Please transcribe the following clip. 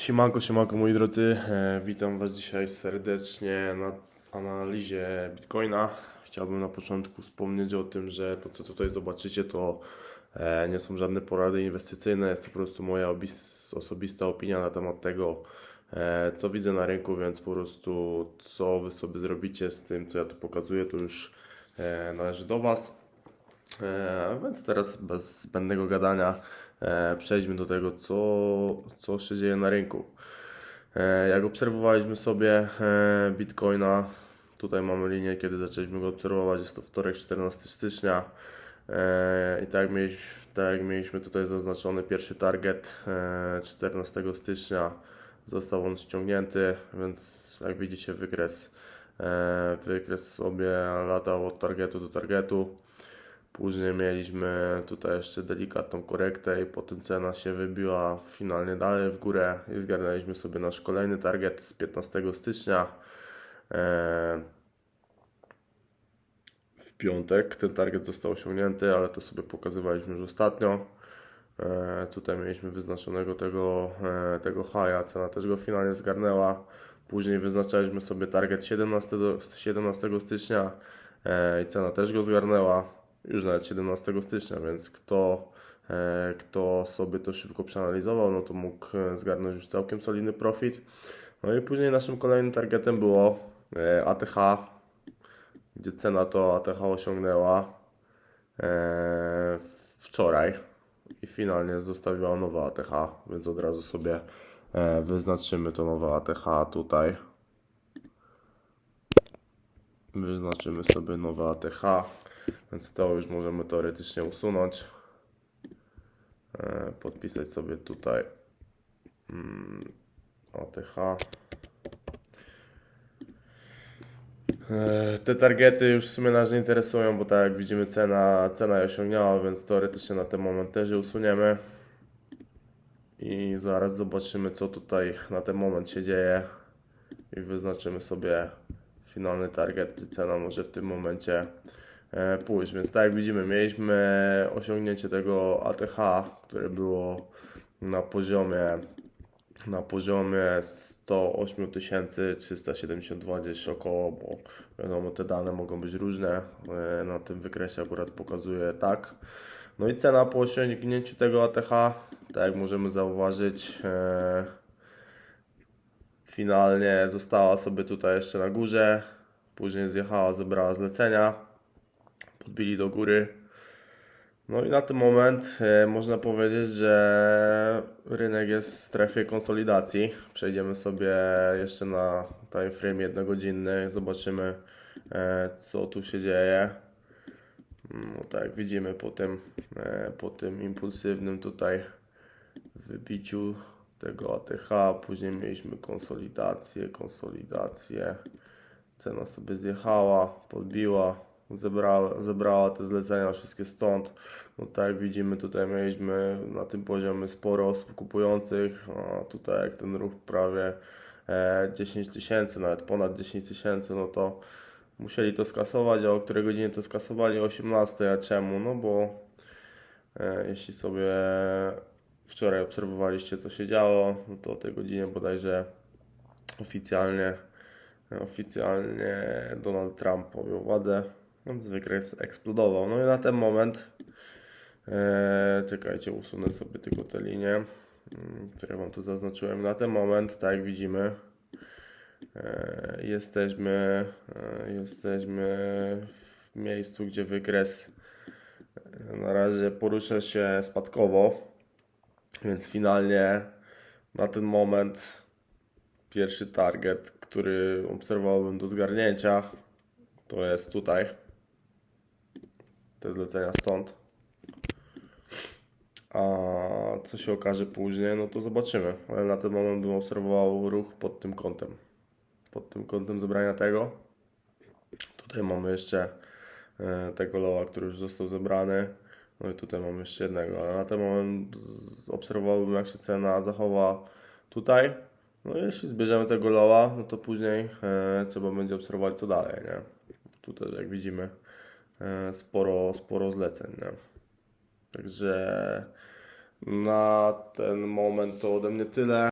Siemanko, siemanko moi drodzy, e, witam Was dzisiaj serdecznie na analizie Bitcoina. Chciałbym na początku wspomnieć o tym, że to co tutaj zobaczycie to e, nie są żadne porady inwestycyjne, jest to po prostu moja obis- osobista opinia na temat tego, e, co widzę na rynku, więc po prostu co Wy sobie zrobicie z tym, co ja tu pokazuję, to już należy do Was. E, więc teraz bez zbędnego gadania e, przejdźmy do tego, co, co się dzieje na rynku. E, jak obserwowaliśmy sobie e, Bitcoina, tutaj mamy linię, kiedy zaczęliśmy go obserwować, jest to wtorek 14 stycznia. E, I tak mieliśmy, tak mieliśmy tutaj zaznaczony pierwszy target e, 14 stycznia, został on ściągnięty, więc jak widzicie wykres, e, wykres sobie latał od targetu do targetu. Później mieliśmy tutaj jeszcze delikatną korektę i potem cena się wybiła finalnie dalej w górę i zgarnęliśmy sobie nasz kolejny target z 15 stycznia. Eee, W piątek ten target został osiągnięty, ale to sobie pokazywaliśmy już ostatnio. Eee, Tutaj mieliśmy wyznaczonego tego, e, tego haja, cena też go finalnie zgarnęła. Później wyznaczaliśmy sobie target 17, do, 17 stycznia e, i cena też go zgarnęła już nawet 17 stycznia, więc kto, e, kto sobie to szybko przeanalizował, no to mógł e, zgarnąć już całkiem solidny profit. No i później naszym kolejnym targetem było e, ATH, gdzie cena to ATH osiągnęła wczoraj i finalnie zostawiła nowa ATH, więc od razu sobie wyznaczymy to nowe ATH tutaj. Wyznaczymy sobie nowe ATH. Więc to już możemy teoretycznie usunąć. E, Podpisać sobie tutaj mm, OTH. E, Te targety już w sumie nas nie interesują, bo tak jak widzimy cena, cena je osiągnęła, więc teoretycznie na ten moment też je usuniemy. I zaraz zobaczymy co tutaj na ten moment się dzieje i wyznaczymy sobie finalny target, gdzie cena może w tym momencie pójść. Więc tak jak widzimy, mieliśmy osiągnięcie tego ATH, które było na poziomie na poziomie 108 372 gdzieś około, bo wiadomo te dane mogą być różne. E, Na tym wykresie akurat pokazuje tak. No i cena po osiągnięciu tego ATH, tak jak możemy zauważyć, e, finalnie została sobie tutaj jeszcze na górze. Później zjechała, zebrała zlecenia podbili do góry. No i na ten moment e, można powiedzieć, że rynek jest w strefie konsolidacji. Przejdziemy sobie jeszcze na time frame jednogodzinny, zobaczymy e, co tu się dzieje. No, tak widzimy po tym, e, po tym impulsywnym tutaj wybiciu tego ATH, później mieliśmy konsolidację, konsolidację. Cena sobie zjechała, podbiła, zebrała, zebrała te zlecenia wszystkie stąd. No tak jak widzimy tutaj mieliśmy na tym poziomie sporo osób kupujących, a tutaj jak ten ruch prawie e, 10 tysięcy, nawet ponad 10 tysięcy, no to musieli to skasować, a o której godzinie to skasowali? O 18, a czemu? No bo e, jeśli sobie wczoraj obserwowaliście co się działo, no to o tej godzinie bodajże oficjalnie oficjalnie Donald Trump objął władzę, więc wykres eksplodował. No i na ten moment, e, czekajcie, usunę sobie tylko te linie, mm, które Wam tu zaznaczyłem. Na ten moment, tak jak widzimy, e, jesteśmy, e, jesteśmy w miejscu, gdzie wykres na razie porusza się spadkowo, więc finalnie na ten moment pierwszy target, który obserwowałbym do zgarnięcia, to jest tutaj. Te zlecenia stąd. A co się okaże później, no to zobaczymy. Ale na ten moment bym obserwował ruch pod tym kątem. Pod tym kątem zebrania tego. Tutaj mamy jeszcze e, tego loa, który już został zebrany. No i tutaj mamy jeszcze jednego, ale na ten moment obserwowałbym jak się cena zachowa tutaj. No i jeśli zbierzemy tego loa, no to później e, trzeba będzie obserwować co dalej, nie? Tu też jak widzimy sporo, sporo zleceń, nie? Także na ten moment to ode mnie tyle.